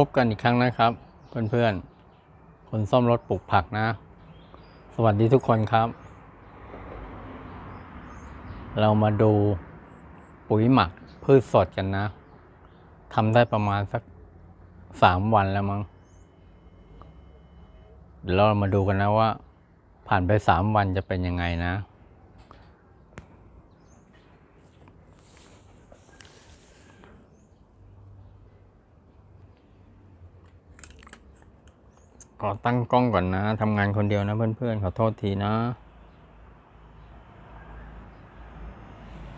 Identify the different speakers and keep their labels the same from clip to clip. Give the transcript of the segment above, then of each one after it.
Speaker 1: พบกันอีกครั้งนะครับ เพื่อนๆ คนซ่อมรถปลูกผักนะ สวัสดีทุกคนครับ เรามาดูปุ๋ยหมักพืชสดกันนะทำได้ประมาณสักสามวันแล้วมั้งเดี๋ยวเรามาดูกันนะว่า ผ่านไปสามวันจะเป็นยังไงนะ อตั้งกล้องก่อนนะทำงานคนเดียวนะเพื่อนๆขอโทษทีนะ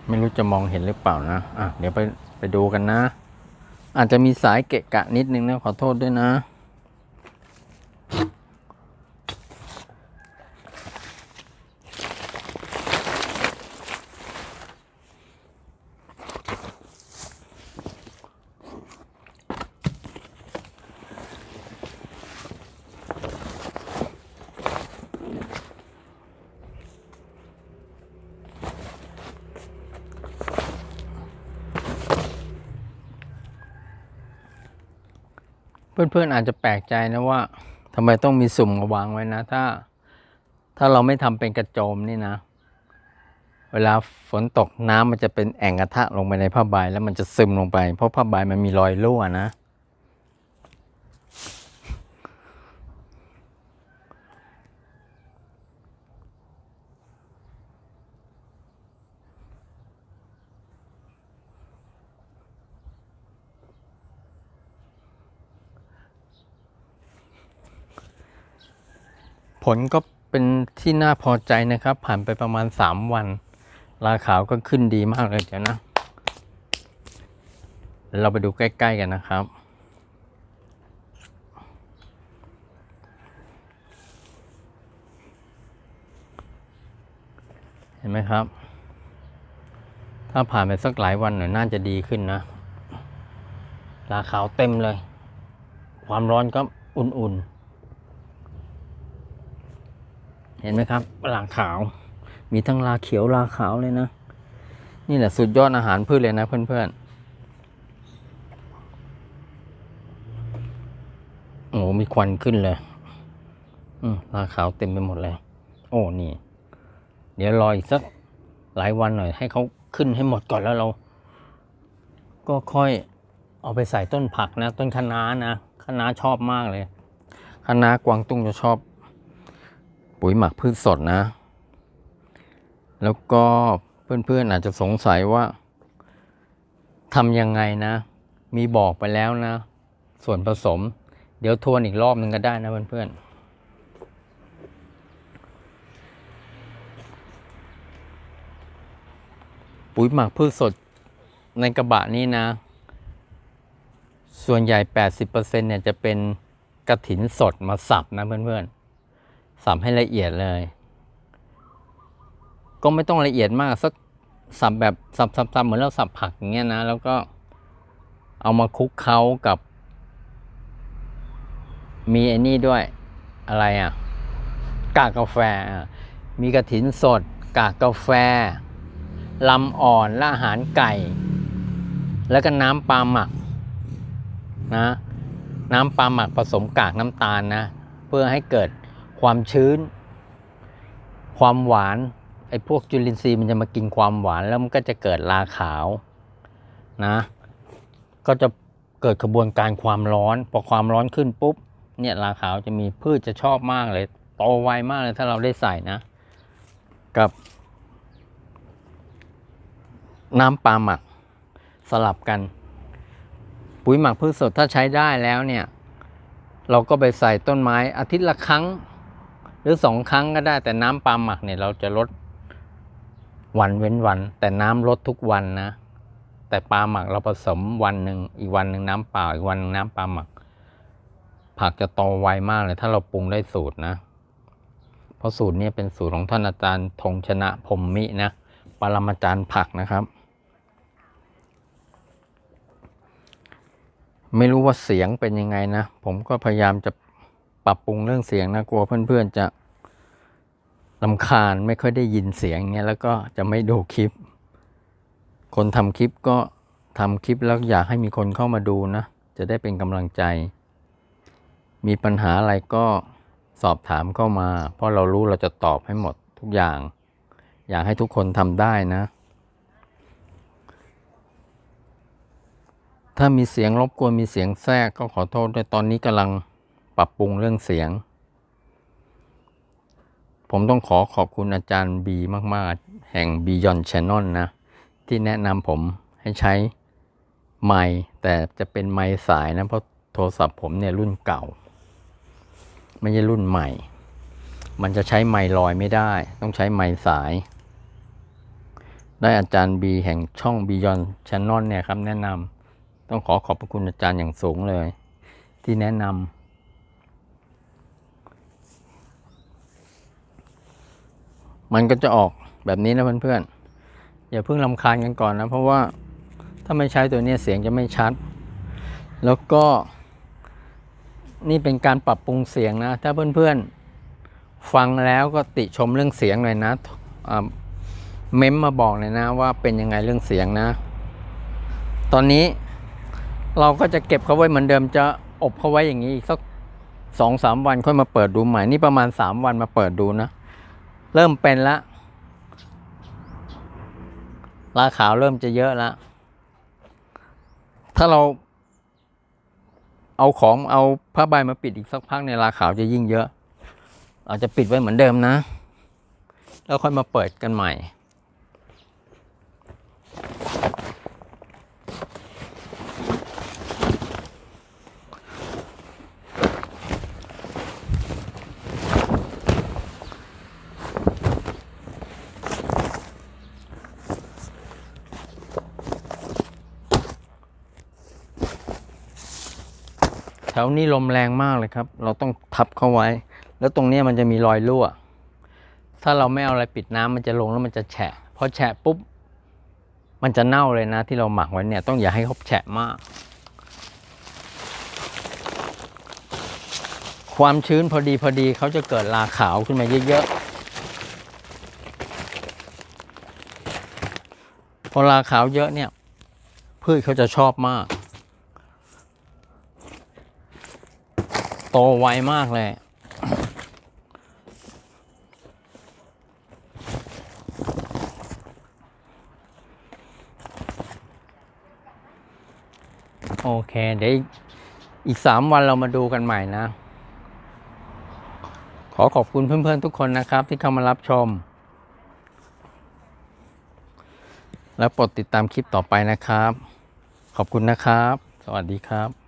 Speaker 1: ไม่รู้จะมองเห็นหรือเปล่านะอะเดี๋ยวไปไปดูกันนะ อาจจะมีสายเกะกะนิดนึงนะขอโทษด้วยนะ เพื่อนๆอาจจะแปลกใจนะว่าทำไมต้องมีสุ่มวางไว้นะ ถ้า ถ้าเราไม่ทำเป็นกระโจมนี่นะ เวลาฝนตกน้ำมันจะเป็นแอ่งกระทะลงไปในผ้าใบแล้วมันจะซึมลงไป เพราะผ้าใบมันมีรอยรั่วนะ ผลก็เป็นที่น่าพอใจนะครับ ผ่านไปประมาณ 3 วัน ราขาวก็ขึ้นดีมากเลยเดี๋ยวนะ เราไปดูใกล้ ๆ กันนะครับเห็นไหมครับ ถ้าผ่านไปสักหลายวันหน่อยน่าจะดีขึ้นนะ ราขาวเต็มเลย ความร้อนก็อุ่นๆ เห็นไหมครับลาขาว มีทั้งลาเขียวลาขาวเลยนะ นี่แหละสุดยอดอาหารพืชเลยนะเพื่อนๆ โอ้มีควันขึ้นเลย อืมลาขาวเต็มไปหมดเลยโอ้นี่ เดี๋ยวรออีกสักหลายวันหน่อย ให้เขาขึ้นให้หมดก่อนแล้วเรา ก็ค่อยเอาไปใส่ต้นผักนะ ต้นคะน้านะคะน้าชอบมากเลยคะน้ากวางตุ้งจะชอบ ปุ๋ยหมักพืชสดนะ แล้วก็เพื่อนๆอาจจะสงสัยว่าทำยังไงนะ มีบอกไปแล้วนะ ส่วนผสม เดี๋ยวทวนอีกรอบหนึ่งก็ได้นะเพื่อนๆปุ๋ยหมักพืชสดในกระบะนี้นะ ส่วนใหญ่ 80%เนี่ยจะเป็นกระถินสดมาสับนะเพื่อนๆ สับให้ละเอียดเลย ก็ไม่ต้องละเอียดมากสักสับแบบสับสับสับเหมือนเราสับผักอย่างเงี้ยนะ แล้วก็เอามาคลุกเคล้ากับ มีไอ้นี่ด้วยอะไรอะ กากกาแฟอะมีกระถินสด กากกาแฟลำอ่อนและอาหารไก่ แล้วก็น้ำปลาหมักนะ น้ำปลาหมักผสมกากน้ำตาลนะ เพื่อให้เกิด ความชื้น ความหวานไอ้พวกจุลินทรีย์มันจะมากินความหวานแล้วมันก็จะเกิดราขาวนะก็จะเกิดกระบวนการความร้อน พอความร้อนขึ้นปุ๊บเนี่ยราขาวจะมีพืชจะชอบมากเลยโตไวมากเลยถ้าเราได้ใส่นะกับ น้ำปลาหมักสลับกัน ปุ๋ยหมักพืชสดถ้าใช้ได้แล้วเนี่ย เราก็ไปใส่ต้นไม้อาทิตย์ละครั้ง หรือสองครั้งก็ได้แต่น้ำปลาหมักเนี่ยเราจะลดวันเว้นวัน แต่น้ำลดทุกวันนะ แต่ปลาหมักเราผสมวันหนึ่งอีกวันหนึ่งน้ำเปล่าอีกวันหนึ่งน้ำปลาหมัก ผักจะโตไวมากเลย ถ้าเราปรุงได้สูตรนะ เพราะสูตรนี้เป็นสูตรของท่านอาจารย์ธงชนะพรมมินะปรมาจารย์ผักนะครับ ไม่รู้ว่าเสียงเป็นยังไงนะ ผมก็พยายามจะ ปรับปรุงเรื่องเสียงนะกลัวเพื่อนๆจะลำคาญไม่ค่อยได้ยินเสียงเงี้ยแล้วก็จะไม่ดูคลิป คนทำคลิปก็ทำคลิปแล้วอยากให้มีคนเข้ามาดูนะ จะได้เป็นกำลังใจ มีปัญหาอะไรก็สอบถามเข้ามา เพราะเรารู้เราจะตอบให้หมดทุกอย่าง อยากให้ทุกคนทำได้นะ ถ้ามีเสียงรบกวนมีเสียงแทรกก็ขอโทษด้วยตอนนี้กำลัง ปรับปรุงเรื่องเสียง ผมต้องขอขอบคุณอาจารย์บีมาก ๆ แห่ง Beyond Channel นะ ที่แนะนำผมให้ใช้ไมค์แต่จะเป็นไมค์สายนะ เพราะโทรศัพท์ผมเนี่ยรุ่นเก่า ไม่ใช่รุ่นใหม่ มันจะใช้ไมค์ลอยไม่ได้ ต้องใช้ไมค์สาย ได้อาจารย์บีแห่งช่อง Beyond Channel เนี่ยครับแนะนำต้องขอขอบพระคุณอาจารย์อย่างสูงเลย ที่แนะนำ มันก็จะออกแบบนี้นะเพื่อนๆ อย่าเพิ่งลำคาญกันก่อนนะ เพราะว่าถ้าไม่ใช้ตัวนี้เสียงจะไม่ชัด แล้วก็ นี่เป็นการปรับปรุงเสียงนะ ถ้าเพื่อนๆ ฟังแล้วก็ติชมเรื่องเสียงหน่อยนะอ่าเม้มมาบอกเลยนะว่าเป็นยังไงเรื่องเสียงนะ ตอนนี้เราก็จะเก็บเขาไว้เหมือนเดิมจะอบเขาไว้อย่างนี้อีกสักสองสามวันค่อยมาเปิดดูใหม่นี่ประมาณสามวันมาเปิดดูนะ เริ่มเป็นละลาขาวเริ่มจะเยอะแล้ว ถ้าเรา เอาของเอาผ้าใบมาปิดอีกสักพักในยลาขาวจะยิ่งเยอะอาจจะปิดไว้เหมือนเดิมนะ แล้วค่อยมาเปิดกันใหม่ ถวนี้ลมแรงมากเลยครับ เราต้องทับเข้าไว้ แล้วตรงนี้มันจะมีรอยรั่ว ถ้าเราไม่เอาอะไรปิดน้ำมันจะลงแล้วมันจะแฉะพอแฉะปุ๊บ มันจะเน่าเลยนะ ที่เราหมักไว้เนี่ยต้องอย่าให้เขาแฉะมาก ความชื้นพอดีพอดีเขาจะเกิดราขาวขึ้นมาเยอะๆพอราขาวเยอะเนี่ยพืชเขาจะชอบมาก ตไวมากเลย โอเค เดี๋ยวอีกสามวันเรามาดูกันใหม่นะ ขอขอบคุณเพื่อนๆทุกคนนะครับ ที่เข้ามารับชม และโปรดติดตามคลิปต่อไปนะครับ ขอบคุณนะครับ สวัสดีครับ